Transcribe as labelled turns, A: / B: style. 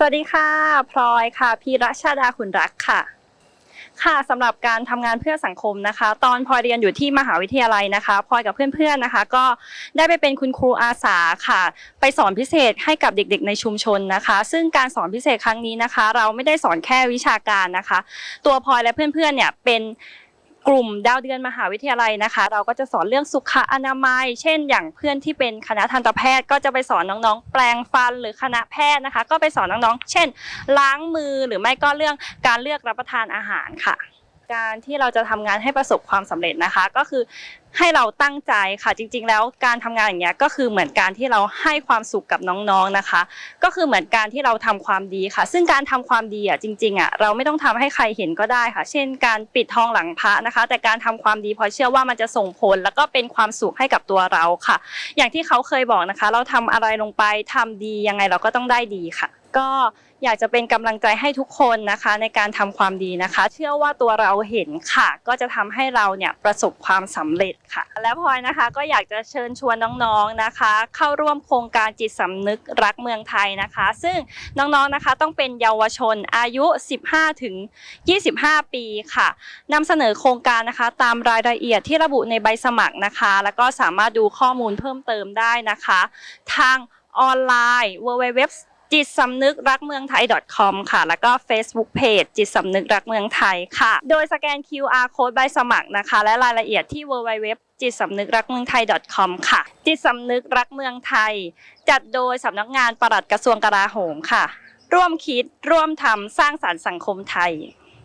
A: สวัสดีค่ะ พลอยค่ะ พีรชาดาขุนรักค่ะ ค่ะสำหรับการทำงานเพื่อสังคมนะคะ ตอนพลอยเรียนอยู่ที่มหาวิทยาลัยนะคะพลอยกับเพื่อนๆนะคะ ก็ได้ไปเป็นคุณครูอาสาค่ะ ไปสอนพิเศษให้กับเด็กๆ ในชุมชนนะคะ ซึ่งการสอนพิเศษครั้งนี้นะคะ เราไม่ได้สอนแค่วิชาการนะคะ ตัวพลอยและเพื่อนๆเนี่ยเป็น กลุ่มดาวเดือนมหาวิทยาลัยนะคะ เราก็จะสอนเรื่องสุขอนามัย เช่น อย่างเพื่อนที่เป็นคณะทันตแพทย์ ก็จะไปสอนน้องๆ แปลงฟันหรือคณะแพทย์นะคะ ก็ไปสอนน้องๆ เช่น ล้างมือหรือไม่ก็เรื่องการเลือกรับประทานอาหารค่ะ การที่เราจะทำงานให้ประสบความสำเร็จนะคะ ก็คือให้เราตั้งใจค่ะจริง ๆ แล้วการทำงานอย่างเงี้ยก็คือเหมือนการที่เราให้ความสุขกับน้องๆนะคะ ก็คือเหมือนการที่เราทำความดีค่ะ ซึ่งการทำความดีอะจริงๆอะเราไม่ต้องทำให้ใครเห็นก็ได้ค่ะ เช่น การปิดทองหลังพระนะคะ แต่การทำความดีพอเชื่อว่ามันจะส่งผล แล้วก็เป็นความสุขให้กับตัวเราค่ะ อย่างที่เขาเคยบอกนะคะ เราทำอะไรลงไปทำดียังไงเราก็ต้องได้ดีค่ะ ก็อยากจะเป็นกำลังใจให้ทุกคนนะคะในการทำความดีนะคะ เชื่อว่าตัวเราเห็นค่ะ ก็จะทำให้เราเนี่ยประสบความสำเร็จค่ะ และพลอยนะคะก็อยากจะเชิญชวนน้องๆนะคะ เข้าร่วมโครงการจิตสำนึกรักเมืองไทยนะคะ ซึ่งน้องๆนะคะต้องเป็นเยาวชนอายุ 15 ถึง 25 ปีค่ะนำเสนอโครงการนะคะ ตามรายละเอียดที่ระบุในใบสมัครนะคะ แล้วก็สามารถดูข้อมูลเพิ่มเติมได้นะคะ ทางออนไลน์ www จิตสำนึกรักเมืองไทย .com ค่ะ แล้วก็ Facebook Page จิตสำนึกรักเมืองไทยค่ะ โดยสแกน QR Code ใบสมัครนะคะ และรายละเอียดที่ www จิตสำนึกรักเมืองไทย .com ค่ะ จิตสำนึกรักเมืองไทย จัดโดยสำนักงานปลัดกระทรวงกลาโหมค่ะ ร่วมคิดร่วมทำสร้างสรรค์สังคมไทย